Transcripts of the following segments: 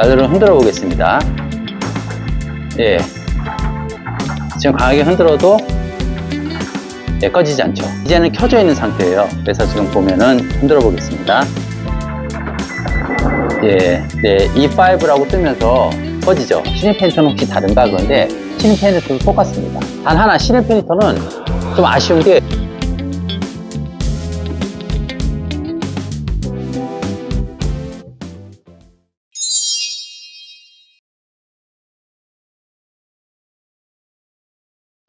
나들을 흔들어 보겠습니다. 예. 지금 강하게 흔들어도 예, 꺼지지 않죠. 이제는 켜져 있는 상태예요. 그래서 지금 보면은 흔들어 보겠습니다. 예, 네, E5라고 뜨면서 꺼지죠. 시린 페니터는 혹시 다른가 그런데 시린 페니터도 똑같습니다. 단 하나 시린 페니터는 좀 아쉬운 게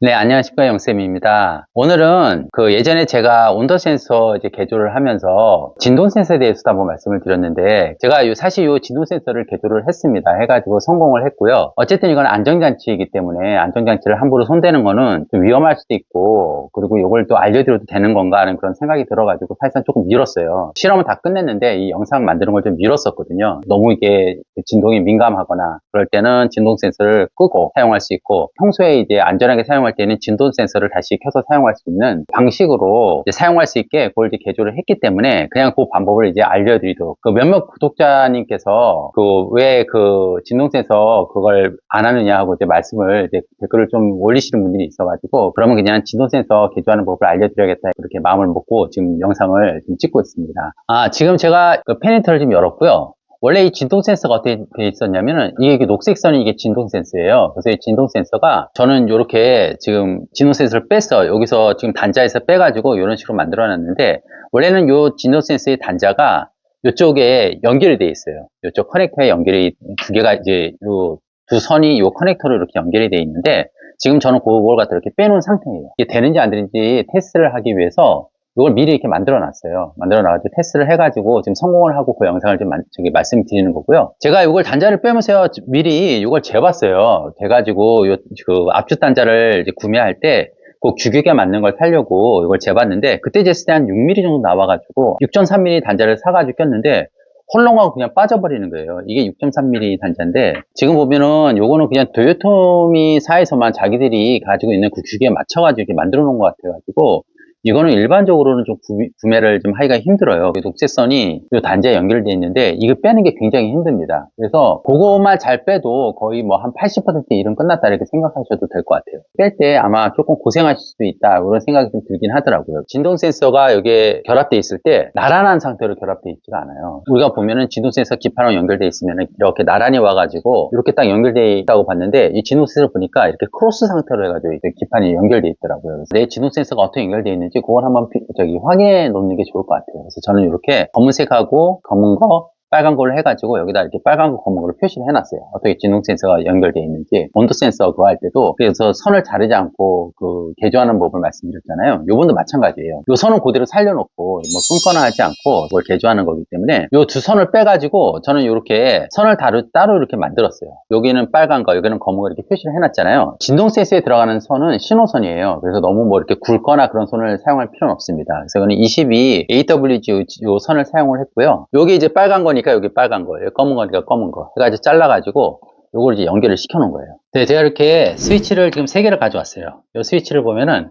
네, 안녕하십니까. 영쌤입니다. 오늘은 그 예전에 제가 온도 센서 이제 개조를 하면서 진동 센서에 대해서도 한번 말씀을 드렸는데 제가 요- 사실 이 진동 센서를 개조를 했습니다. 해가지고 성공을 했고요. 어쨌든 이건 안정장치이기 때문에 안정장치를 함부로 손대는 거는 좀 위험할 수도 있고 그리고 이걸 또 알려드려도 되는 건가 하는 그런 생각이 들어가지고 사실상 조금 미뤘어요. 실험을 다 끝냈는데 이 영상 만드는 걸 좀 미뤘었거든요. 너무 이게 진동이 민감하거나 그럴 때는 진동 센서를 끄고 사용할 수 있고 평소에 이제 안전하게 사용할 때는 진동 센서를 다시 켜서 사용할 수 있는 방식으로 사용할 수 있게 그걸 이제 개조를 했기 때문에 그냥 그 방법을 이제 알려드리도록 그 몇몇 구독자님께서 그 왜 그 진동 센서 그걸 안 하느냐 하고 이제 말씀을 이제 댓글을 좀 올리시는 분들이 있어가지고 그러면 그냥 진동 센서 개조하는 법을 알려드려야겠다 그렇게 마음을 먹고 지금 영상을 지금 찍고 있습니다. 아 지금 제가 그 페니터를 좀 열었고요. 원래 이 진동 센서가 어떻게 돼 있었냐면은 이게 이게 녹색 선이 이게 진동 센서예요. 그래서 이 진동 센서가 저는 이렇게 지금 진동 센서를 뺐어. 여기서 지금 단자에서 빼가지고 이런 식으로 만들어 놨는데 원래는 이 진동 센서의 단자가 이쪽에 연결이 돼 있어요. 이쪽 커넥터에 연결이 두 개가 이제 요 두 선이 이 커넥터로 이렇게 연결이 돼 있는데 지금 저는 그걸 갖다 이렇게 빼놓은 상태예요. 이게 되는지 안 되는지 테스트를 하기 위해서 이걸 미리 이렇게 만들어 놨어요. 만들어 놔가지고 테스트를 해가지고 지금 성공을 하고 그 영상을 좀 만- 저기 말씀드리는 거고요. 제가 이걸 단자를 빼면서 미리 이걸 재봤어요. 재가지고 요, 그 압축 단자를 구매할 때꼭 규격에 맞는 걸 사려고 이걸 재봤는데 그때 쟀을 때 한 6mm 정도 나와가지고 6.3mm 단자를 사가지고 꼈는데 헐렁하고 그냥 빠져버리는 거예요. 이게 6.3mm 단자인데 지금 보면은 요거는 그냥 도요토미사에서만 자기들이 가지고 있는 그 규격에 맞춰가지고 이렇게 만들어 놓은 것 같아가지고 이거는 일반적으로는 좀 구, 매 를좀 하기가 힘들어요. 그 녹색선이 이 단자에 연결되어 있는데 이거 빼는 게 굉장히 힘듭니다. 그래서 그거만 잘 빼도 거의 뭐 한 80% 일은 끝났다 이렇게 생각하셔도 될 것 같아요. 뺄 때 아마 조금 고생하실 수도 있다 이런 생각이 좀 들긴 하더라고요. 진동 센서가 여기에 결합되어 있을 때 나란한 상태로 결합되어 있지가 않아요. 우리가 보면은 진동 센서 기판으로 연결되어 있으면 이렇게 나란히 와가지고 이렇게 딱 연결되어 있다고 봤는데 이 진동 센서 보니까 이렇게 크로스 상태로 해가지고 이렇게 기판이 연결되어 있더라고요. 내 진동 센서가 어떻게 연결되어 있는지 그걸 한번 피- 저기 확인해 놓는 게 좋을 것 같아요. 그래서 저는 이렇게 검은색하고 검은 거 빨간 걸로 해가지고 여기다 이렇게 빨간 거 검은 걸로 표시를 해놨어요. 어떻게 진동 센서가 연결되어 있는지 온도 센서 그거 할 때도 그래서 선을 자르지 않고 그 개조하는 법을 말씀드렸잖아요. 요번도 마찬가지예요. 요 선은 그대로 살려놓고 뭐 끊거나 하지 않고 그걸 개조하는 거기 때문에 요 두 선을 빼가지고 저는 이렇게 선을 다루, 따로 이렇게 만들었어요. 여기는 빨간 거, 여기는 검은 거 이렇게 표시를 해놨잖아요. 진동 센서에 들어가는 선은 신호선이에요. 그래서 너무 뭐 이렇게 굵거나 그런 선을 사용할 필요는 없습니다. 그래서 이거는 22 AWG 요 선을 사용을 했고요. 여기 이제 빨간 거니까 여기 빨간 거예요. 검은 거니까 검은 거. 해가지고 잘라가지고 요걸 이제 연결을 시켜 놓은 거예요. 네, 제가 이렇게 스위치를 지금 세 개를 가져왔어요. 요 스위치를 보면은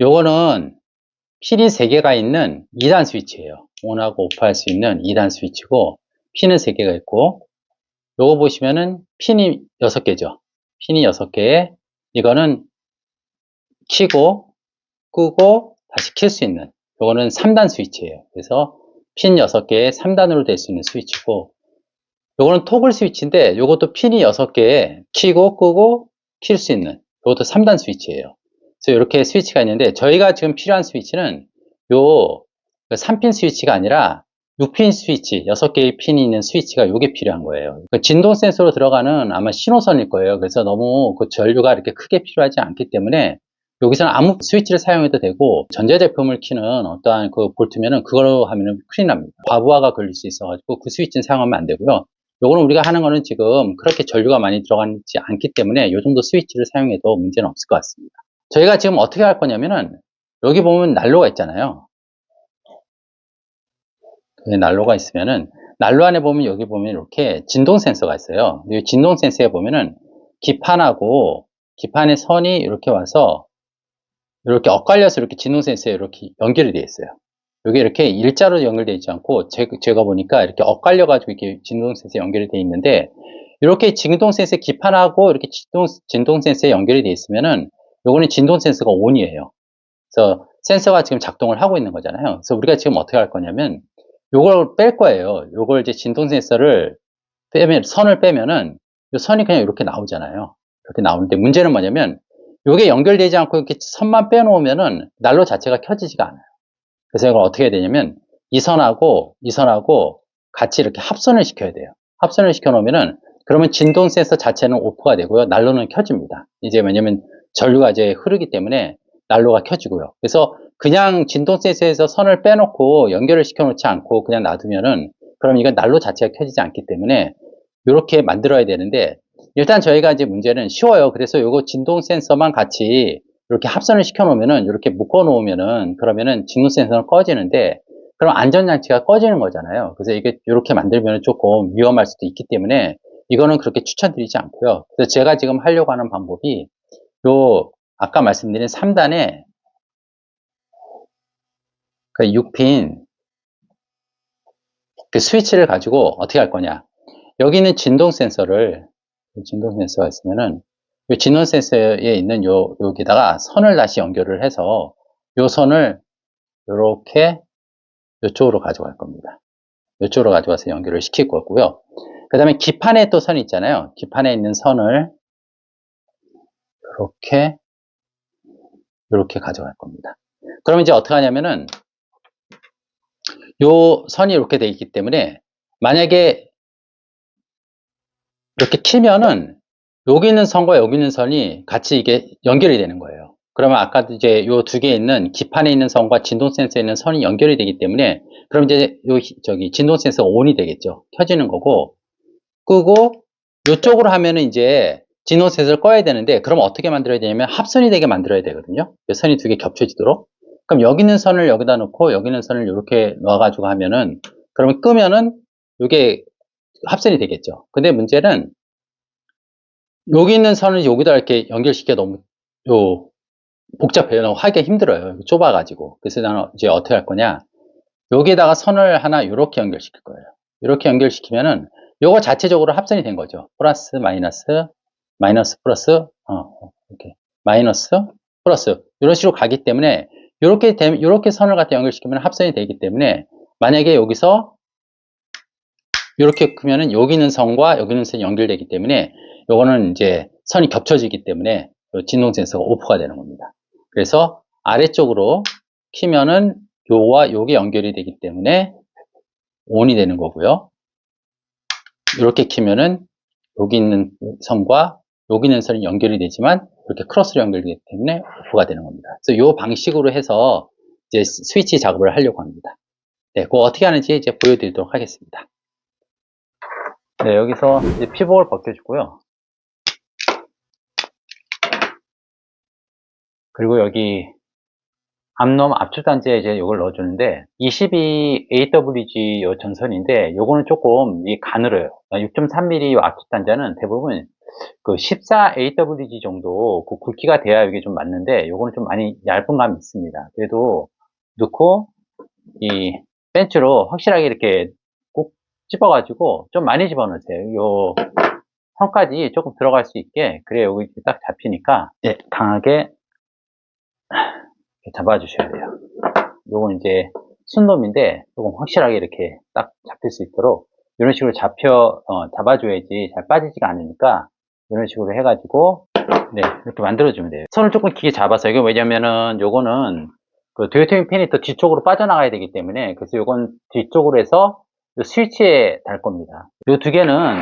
요거는 핀이 세 개가 있는 2단 스위치예요. 온하고 오프할 수 있는 2단 스위치고 핀은 세 개가 있고 요거 보시면은 핀이 6개죠. 핀이 6개에 이거는 키고 끄고 다시 킬 수 있는 요거는 3단 스위치예요. 그래서 핀 6개에 3단으로 될 수 있는 스위치고 요거는 토글 스위치인데 요것도 핀이 6개에 키고 끄고 킬 수 있는 요것도 3단 스위치예요. 그래서 이렇게 스위치가 있는데 저희가 지금 필요한 스위치는 요 3핀 스위치가 아니라 6핀 스위치, 6개의 핀이 있는 스위치가 요게 필요한 거예요. 그 진동 센서로 들어가는 아마 신호선일 거예요. 그래서 너무 그 전류가 이렇게 크게 필요하지 않기 때문에 여기서는 아무 스위치를 사용해도 되고 전자제품을 키는 어떠한 그 볼트면은 그걸로 하면은 큰일 납니다. 과부하가 걸릴 수 있어가지고 그 스위치는 사용하면 안 되고요. 요거는 우리가 하는 거는 지금 그렇게 전류가 많이 들어가지 않기 때문에 요 정도 스위치를 사용해도 문제는 없을 것 같습니다. 저희가 지금 어떻게 할 거냐면은 여기 보면 난로가 있잖아요. 그 난로가 있으면은 난로 안에 보면 여기 보면 이렇게 진동 센서가 있어요. 이 진동 센서에 보면은 기판하고 기판의 선이 이렇게 와서 이렇게 엇갈려서 이렇게 진동 센서에 이렇게 연결이 되어 있어요. 여기 이렇게 일자로 연결되어 있지 않고 제, 제가 보니까 이렇게 엇갈려 가지고 이렇게 진동 센서에 연결이 되어 있는데 이렇게 진동 센서 기판하고 이렇게 진동, 진동 센서에 연결이 되어 있으면은 요거는 진동 센서가 ON이에요. 그래서 센서가 지금 작동을 하고 있는 거잖아요. 그래서 우리가 지금 어떻게 할 거냐면 요걸 뺄 거예요. 요걸 이제 진동 센서를 빼면 선을 빼면은 요 선이 그냥 이렇게 나오잖아요. 이렇게 나오는데 문제는 뭐냐면 요게 연결되지 않고 이렇게 선만 빼놓으면은 난로 자체가 켜지지가 않아요. 그래서 이걸 어떻게 해야 되냐면 이 선하고 이 선하고 같이 이렇게 합선을 시켜야 돼요. 합선을 시켜 놓으면은 그러면 진동 센서 자체는 오프가 되고요. 난로는 켜집니다. 이제 왜냐면 전류가 이제 흐르기 때문에 난로가 켜지고요. 그래서 그냥 진동 센서에서 선을 빼놓고 연결을 시켜 놓지 않고 그냥 놔두면은 그럼 이건 난로 자체가 켜지지 않기 때문에 이렇게 만들어야 되는데 일단 저희가 이제 문제는 쉬워요. 그래서 요거 진동 센서만 같이 이렇게 합선을 시켜 놓으면은 이렇게 묶어 놓으면은 그러면은 진동 센서는 꺼지는데 그럼 안전장치가 꺼지는 거잖아요. 그래서 이게 이렇게 만들면 조금 위험할 수도 있기 때문에 이거는 그렇게 추천드리지 않고요. 그래서 제가 지금 하려고 하는 방법이 요 아까 말씀드린 3단에 그 6핀 그 스위치를 가지고 어떻게 할 거냐. 여기는 진동 센서를 진동 센서 가 있으면은 이 진동 센서에 있는 요 여기다가 선을 다시 연결을 해서 요 선을 이렇게 이쪽으로 가져갈 겁니다. 이쪽으로 가져가서 연결을 시킬 거고요. 그 다음에 기판에 또 선이 있잖아요. 기판에 있는 선을 이렇게 이렇게 가져갈 겁니다. 그럼 이제 어떻게 하냐면은 요 선이 이렇게 돼 있기 때문에 만약에 이렇게 키면은 여기 있는 선과 여기 있는 선이 같이 이게 연결이 되는 거예요. 그러면 아까 이제 요 두 개 있는 기판에 있는 선과 진동 센서에 있는 선이 연결이 되기 때문에 그럼 이제 요 저기 진동 센서 ON이 되겠죠. 켜지는 거고 끄고 요쪽으로 하면은 이제 진동 센서를 꺼야 되는데 그럼 어떻게 만들어야 되냐면 합선이 되게 만들어야 되거든요. 선이 두 개 겹쳐지도록. 그럼 여기 있는 선을 여기다 놓고 여기 있는 선을 이렇게 넣어가지고 하면은 그러면 끄면은 이게 합선이 되겠죠. 근데 문제는 여기 있는 선을 여기다 이렇게 연결시켜 너무 요 복잡해요. 너무 하기가 힘들어요. 좁아가지고. 그래서 나는 이제 어떻게 할 거냐. 여기에다가 선을 하나 이렇게 연결시킬 거예요. 이렇게 연결시키면은 요거 자체적으로 합선이 된 거죠. 플러스 마이너스 마이너스 플러스 어, 이렇게 마이너스 플러스 이런 식으로 가기 때문에 이렇게 되면 이렇게 선을 갖다 연결시키면 합선이 되기 때문에 만약에 여기서 이렇게 크면은 여기 있는 선과 여기 있는 선이 연결되기 때문에 요거는 이제 선이 겹쳐지기 때문에 진동 센서가 오프가 되는 겁니다. 그래서 아래쪽으로 키면은 요와 요게 연결이 되기 때문에 ON이 되는 거고요. 이렇게 키면은 여기 있는 선과 여기 있는 선이 연결이 되지만 이렇게 크로스로 연결되기 때문에 오프가 되는 겁니다. 그래서 이 방식으로 해서 이제 스위치 작업을 하려고 합니다. 네, 그거 어떻게 하는지 이제 보여드리도록 하겠습니다. 네, 여기서 이제 피복을 벗겨주고요. 그리고 여기 암놈 압축 단지에 이제 이걸 넣어주는데 22AWG 요 전선인데 요거는 조금 이 가늘어요 6.3mm 압축 단자는 대부분 그 14AWG 정도 그 굵기가 돼야 이게 좀 맞는데 요거는 좀 많이 얇은 감이 있습니다 그래도 넣고 이 벤치로 확실하게 이렇게 꼭 집어 가지고 좀 많이 집어 넣으세요 요 선까지 조금 들어갈 수 있게 그래 여기 딱 잡히니까 네, 강하게 잡아주셔야 돼요. 요건 이제 순놈인데 조금 확실하게 이렇게 딱 잡힐 수 있도록 이런 식으로 잡혀 어, 잡아줘야지 잘 빠지지가 않으니까 이런 식으로 해가지고 네 이렇게 만들어주면 돼요. 손을 조금 길게 잡아서 이게 왜냐면은 요거는 그 도요토인 핀이 또 뒤쪽으로 빠져나가야 되기 때문에 그래서 요건 뒤쪽으로 해서 스위치에 달 겁니다. 요두 개는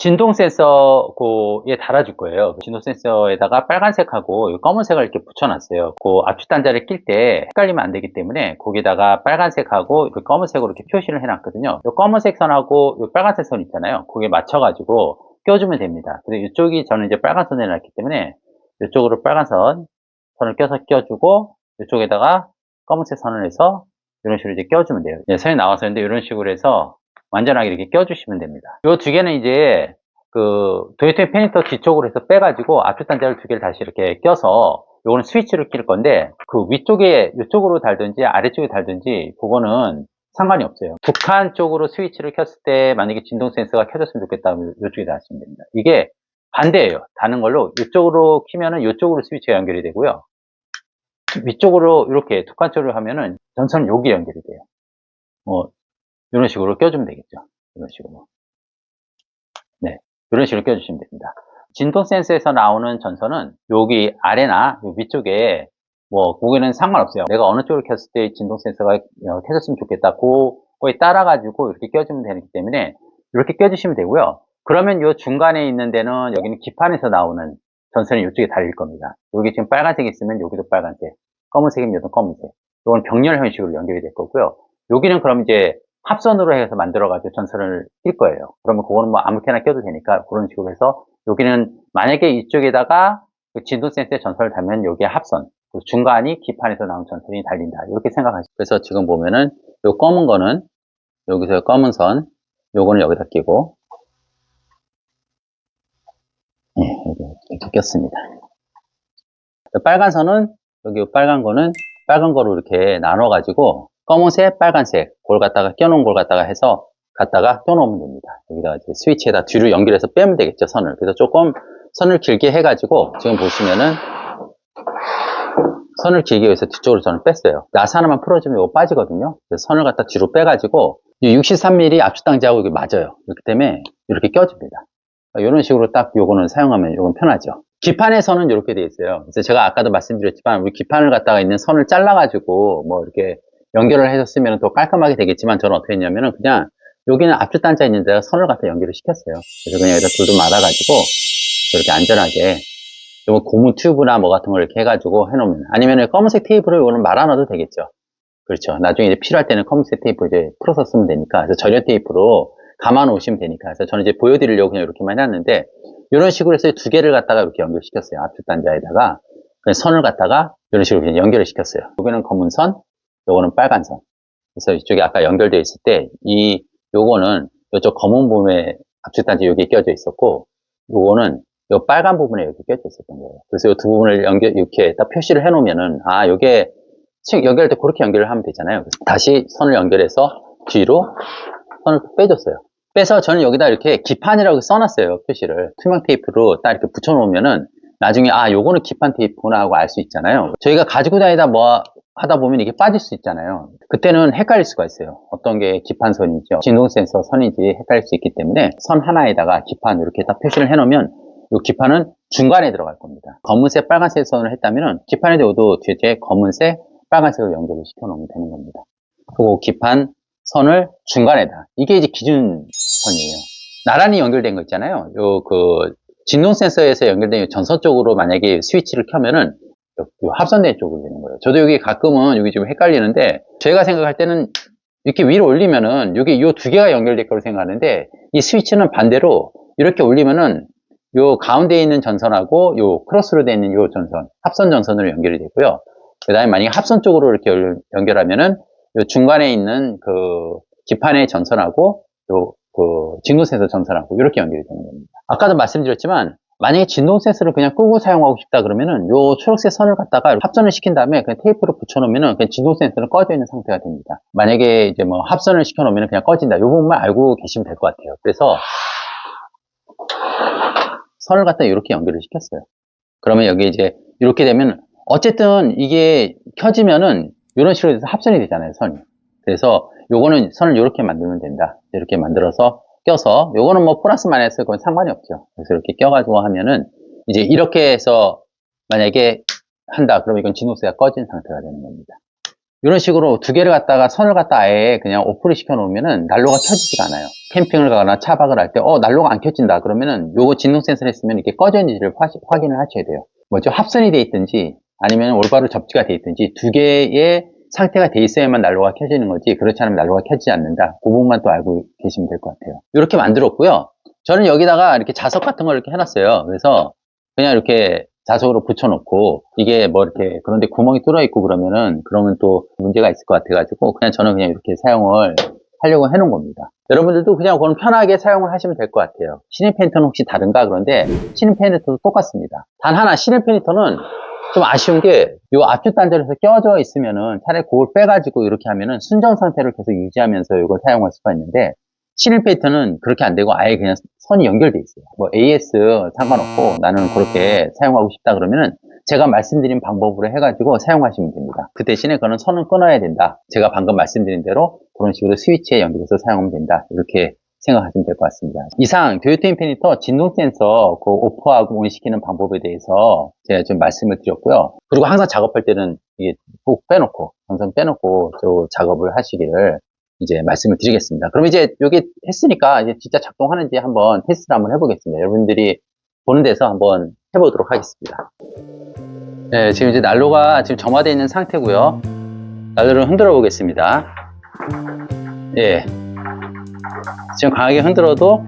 진동 센서에 달아줄 거예요. 진동 센서에다가 빨간색하고 검은색을 이렇게 붙여놨어요. 그 압축 단자를 낄 때 헷갈리면 안 되기 때문에 거기다가 빨간색하고 그 검은색으로 이렇게 표시를 해놨거든요. 이 검은색 선하고 이 빨간색 선 있잖아요. 거기에 맞춰가지고 껴주면 됩니다. 근데 이쪽이 저는 이제 빨간 선을 해놨기 때문에 이쪽으로 빨간 선 선을 껴서 껴주고 이쪽에다가 검은색 선을 해서 이런 식으로 이제 껴주면 돼요. 네, 선이 나와서 있는데 이런 식으로 해서 완전하게 이렇게 껴주시면 됩니다. 이 두 개는 이제 그 도요토 페니터 뒤쪽으로 해서 빼가지고 앞쪽 단자를 두 개를 다시 이렇게 껴서 요거는 스위치를 낄 건데 그 위쪽에 이쪽으로 달든지 아래쪽에 달든지 그거는 상관이 없어요. 두칸 쪽으로 스위치를 켰을 때 만약에 진동 센서가 켜졌으면 좋겠다 하면 이쪽에 닿으시면 됩니다. 이게 반대예요. 다는 걸로 이쪽으로 키면은 이쪽으로 스위치가 연결이 되고요. 위쪽으로 이렇게 두칸 쪽으로 하면은 전선은 여기 연결이 돼요. 뭐 이런 식으로 껴주면 되겠죠. 이런 식으로. 네, 이런 식으로 껴주시면 됩니다. 진동 센서에서 나오는 전선은 여기 아래나 요 위쪽에 뭐 거기는 상관없어요. 내가 어느 쪽을 켰을 때 진동 센서가 어, 켜졌으면 좋겠다. 그거에 따라 가지고 이렇게 껴주면 되기 때문에 이렇게 껴주시면 되고요. 그러면 요 중간에 있는 데는 여기는 기판에서 나오는 전선이 이쪽에 달릴 겁니다. 여기 지금 빨간색이 있으면 여기도 빨간색, 여기도 검은색. 이건 병렬 형식으로 연결이 될 거고요. 여기는 그럼 이제 합선으로 해서 만들어가지고 전선을 낄 거예요. 그러면 그거는 뭐 아무렇게나 껴도 되니까 그런 식으로 해서 여기는 만약에 이쪽에다가 그 진동 센서에 전선을 달면 여기에 합선, 그 중간이 기판에서 나온 전선이 달린다. 이렇게 생각하시죠. 그래서 지금 보면은 요 검은 거는 여기서 검은 선, 요거는 여기다 끼고 네, 여기 이렇게 꼈습니다. 빨간 선은 여기 빨간 거는 빨간 거로 이렇게 나눠 가지고 검은색, 빨간색 그걸 갖다가 껴놓은 걸 갖다가 해서 갖다가 껴놓으면 됩니다. 여기다가 이제 스위치에다 뒤로 연결해서 빼면 되겠죠, 선을. 그래서 조금 선을 길게 해가지고 지금 보시면은 선을 길게 해서 뒤쪽으로 저는 뺐어요. 나사 하나만 풀어주면 이거 빠지거든요. 그래서 선을 갖다 뒤로 빼가지고 이 63mm 압축당지하고 이게 맞아요. 그렇기 때문에 이렇게 껴줍니다. 이런 식으로 딱 요거는 사용하면 요건 편하죠. 기판에서는 이렇게 돼 있어요. 그래서 제가 아까도 말씀드렸지만 우리 기판을 갖다가 있는 선을 잘라가지고 뭐 이렇게 연결을 해줬으면 더 깔끔하게 되겠지만 저는 어떻게 했냐면은 그냥 여기는 압축단자 있는 데다 선을 갖다 연결을 시켰어요. 그래서 그냥 여기다 돌도 말아가지고 이렇게 안전하게 요 고무 튜브나 뭐 같은 걸 이렇게 해가지고 해놓으면 아니면 검은색 테이프를 이거는 말아놔도 되겠죠. 그렇죠. 나중에 이제 필요할 때는 검은색 테이프 이제 풀어서 쓰면 되니까 그래서 절연 테이프로 감아 놓으시면 되니까 그래서 저는 이제 보여드리려고 그냥 이렇게만 해놨는데 이런 식으로 해서 두 개를 갖다가 이렇게 연결시켰어요. 압축단자에다가 그냥 선을 갖다가 이런 식으로 그냥 연결을 시켰어요. 여기는 검은 선, 요거는 빨간 선. 그래서 이쪽에 아까 연결되어 있을 때 이 요거는 이쪽 검은 부분에 압축단지 여기에 껴져 있었고 요거는 요 빨간 부분에 이렇게 껴져 있었던 거예요. 그래서 이두 부분을 연결 이렇게 딱 표시를 해 놓으면은 아 요게 치- 연결할 때 그렇게 연결을 하면 되잖아요. 다시 선을 연결해서 뒤로 선을 빼줬어요. 빼서 저는 여기다 이렇게 기판이라고 써놨어요. 표시를 투명 테이프로 딱 이렇게 붙여놓으면은 나중에 아 요거는 기판 테이프구나 하고 알 수 있잖아요. 저희가 가지고 다니다 뭐 하다 보면 이게 빠질 수 있잖아요. 그때는 헷갈릴 수가 있어요. 어떤 게 기판선이죠. 진동 센서 선인지 헷갈릴 수 있기 때문에 선 하나에다가 기판 이렇게 딱 표시를 해놓으면 이 기판은 중간에 들어갈 겁니다. 검은색, 빨간색 선을 했다면 기판에 대고도 뒤에 검은색, 빨간색을 연결을 시켜 놓으면 되는 겁니다. 그리고 기판 선을 중간에다. 이게 이제 기준선이에요. 나란히 연결된 거 있잖아요. 요 그 진동 센서에서 연결된 전선 쪽으로 만약에 스위치를 켜면은 요- 요 합선된 쪽으로 되는 거예요. 저도 여기 가끔은 여기 좀 헷갈리는데 제가 생각할 때는 이렇게 위로 올리면은 여기 요 두 개가 연결될 거로 생각하는데 이 스위치는 반대로 이렇게 올리면은 요 가운데 있는 전선하고 요 크로스로 되어 있는 요 전선, 합선 전선으로 연결이 되고요. 그 다음에 만약에 합선 쪽으로 이렇게 연- 연결하면은 요 중간에 있는 그 기판의 전선하고 요 그 진동 센서 전선하고 이렇게 연결이 되는 겁니다. 아까도 말씀드렸지만 만약에 진동 센서를 그냥 끄고 사용하고 싶다 그러면은 요 초록색 선을 갖다가 합선을 시킨 다음에 그냥 테이프로 붙여놓으면은 그냥 진동 센서는 꺼져 있는 상태가 됩니다. 만약에 이제 뭐 합선을 시켜놓으면 그냥 꺼진다. 요 부분만 알고 계시면 될 것 같아요. 그래서 선을 갖다 이렇게 연결을 시켰어요. 그러면 여기 이제 이렇게 되면 어쨌든 이게 켜지면은 이런 식으로 해서 합선이 되잖아요, 선이. 그래서 요거는 선을 이렇게 만들면 된다. 이렇게 만들어서 껴서 요거는 뭐 플러스 마이너스 그건 상관이 없죠. 그래서 이렇게 껴가지고 하면은 이제 이렇게 해서 만약에 한다. 그러면 이건 진호세가 꺼진 상태가 되는 겁니다. 이런 식으로 두 개를 갖다가 선을 갖다 아예 그냥 오프를 시켜 놓으면은 난로가 켜지지가 않아요. 캠핑을 가거나 차박을 할 때, 어, 난로가 안 켜진다. 그러면은 요거 진동 센서를 했으면 이렇게 꺼져 있는지를 화- 확인을 하셔야 돼요. 뭐죠? 합선이 돼 있든지 아니면 올바로 접지가 돼 있든지 두 개의 상태가 돼 있어야만 난로가 켜지는 거지 그렇지 않으면 난로가 켜지지 않는다. 그 부분만 또 알고 계시면 될 것 같아요. 이렇게 만들었고요. 저는 여기다가 이렇게 자석 같은 걸 이렇게 해놨어요. 그래서 그냥 이렇게 자석으로 붙여놓고 이게 뭐 이렇게 그런데 구멍이 뚫어 있고 그러면은 그러면 또 문제가 있을 것 같아가지고 그냥 저는 그냥 이렇게 사용을 하려고 해놓은 겁니다. 여러분들도 그냥 그건 편하게 사용을 하시면 될 것 같아요. 신인 페인터는 혹시 다른가 그런데 신인 페인터도 똑같습니다. 단 하나 신인 페인터는 좀 아쉬운 게, 요 앞쪽 단자에서 껴져 있으면은 차라리 그걸 빼가지고 이렇게 하면은 순정 상태를 계속 유지하면서 이걸 사용할 수가 있는데, 신일 페이터는 그렇게 안 되고 아예 그냥 선이 연결돼 있어요. 뭐 AS 상관없고 나는 그렇게 사용하고 싶다 그러면은 제가 말씀드린 방법으로 해가지고 사용하시면 됩니다. 그 대신에 그거는 선은 끊어야 된다. 제가 방금 말씀드린 대로 그런 식으로 스위치에 연결해서 사용하면 된다. 이렇게 생각하시면 될 것 같습니다. 이상 도요타 인피니터 진동 센서 그 오프하고 온시키는 방법에 대해서 제가 좀 말씀을 드렸고요. 그리고 항상 작업할 때는 이게 꼭 빼놓고 항상 빼놓고 저 작업을 하시기를 이제 말씀을 드리겠습니다. 그럼 이제 여기 했으니까 이제 진짜 작동하는지 한번 테스트를 한번 해보겠습니다. 여러분들이 보는 데서 한번 해보도록 하겠습니다. 네, 지금 이제 난로가 지금 점화되어 있는 상태고요. 난로를 흔들어 보겠습니다. 예. 지금 강하게 흔들어도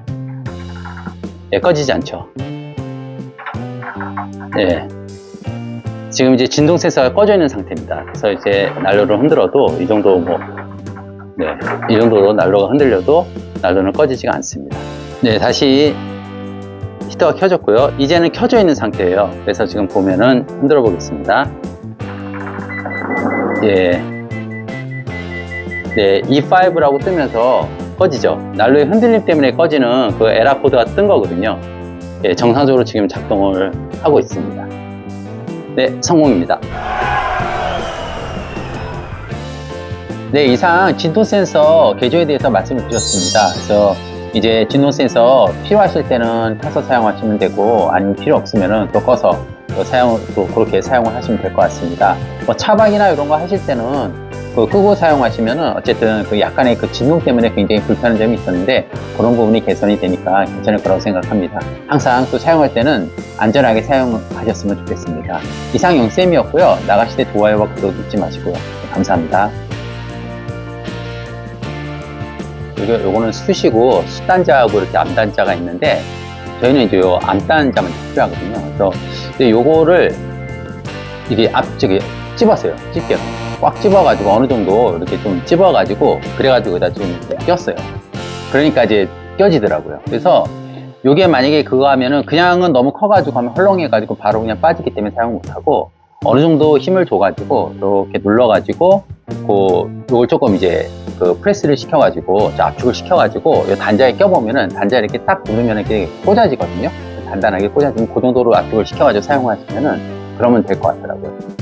예, 꺼지지 않죠. 예. 지금 이제 진동 센서가 꺼져 있는 상태입니다. 그래서 이제 난로를 흔들어도 이 정도 뭐, 네, 이 정도로 난로가 흔들려도 난로는 꺼지지가 않습니다. 네, 다시 히터가 켜졌고요. 이제는 켜져 있는 상태예요. 그래서 지금 보면은 흔들어 보겠습니다. 예. 네, E5라고 뜨면서 꺼지죠. 난로의 흔들림 때문에 꺼지는 그 에라 코드가 뜬 거거든요. 예, 정상적으로 지금 작동을 하고 있습니다. 네, 성공입니다. 네, 이상 진동 센서 개조에 대해서 말씀을 드렸습니다. 그래서 이제 진동 센서 필요하실 때는 켜서 사용하시면 되고 아니면 필요 없으면은 또 꺼서 또 사용 또 그렇게 사용을 하시면 될 것 같습니다. 뭐 차박이나 이런 거 하실 때는 그 끄고 사용하시면은 어쨌든 그 약간의 그 진동 때문에 굉장히 불편한 점이 있었는데 그런 부분이 개선이 되니까 괜찮을 거라고 생각합니다. 항상 또 사용할 때는 안전하게 사용하셨으면 좋겠습니다. 이상 영쌤이었고요. 나가실 때 좋아요와 구독 잊지 마시고요. 네, 감사합니다. 이거, 요거는 숯이고 숯단자하고 이렇게 암단자가 있는데 저희는 이제 요 암단자만 필요하거든요. 그래서 요거를 이게 앞쪽에 찝었어요. 집게로. 꽉 집어가지고 어느 정도 이렇게 좀 집어가지고 그래가지고 여기다 좀 꼈어요. 그러니까 이제 껴지더라고요. 그래서 요게 만약에 그거 하면은 그냥은 너무 커가지고 하면 헐렁해가지고 바로 그냥 빠지기 때문에 사용 못하고 어느 정도 힘을 줘가지고 이렇게 눌러가지고 그 요걸 조금 이제 그 프레스를 시켜가지고 저 압축을 시켜가지고 요 단자에 껴보면은 단자 이렇게 딱 누르면 이렇게 꽂아지거든요. 단단하게 꽂아지면 그 정도로 압축을 시켜가지고 사용하시면은 그러면 될 것 같더라고요.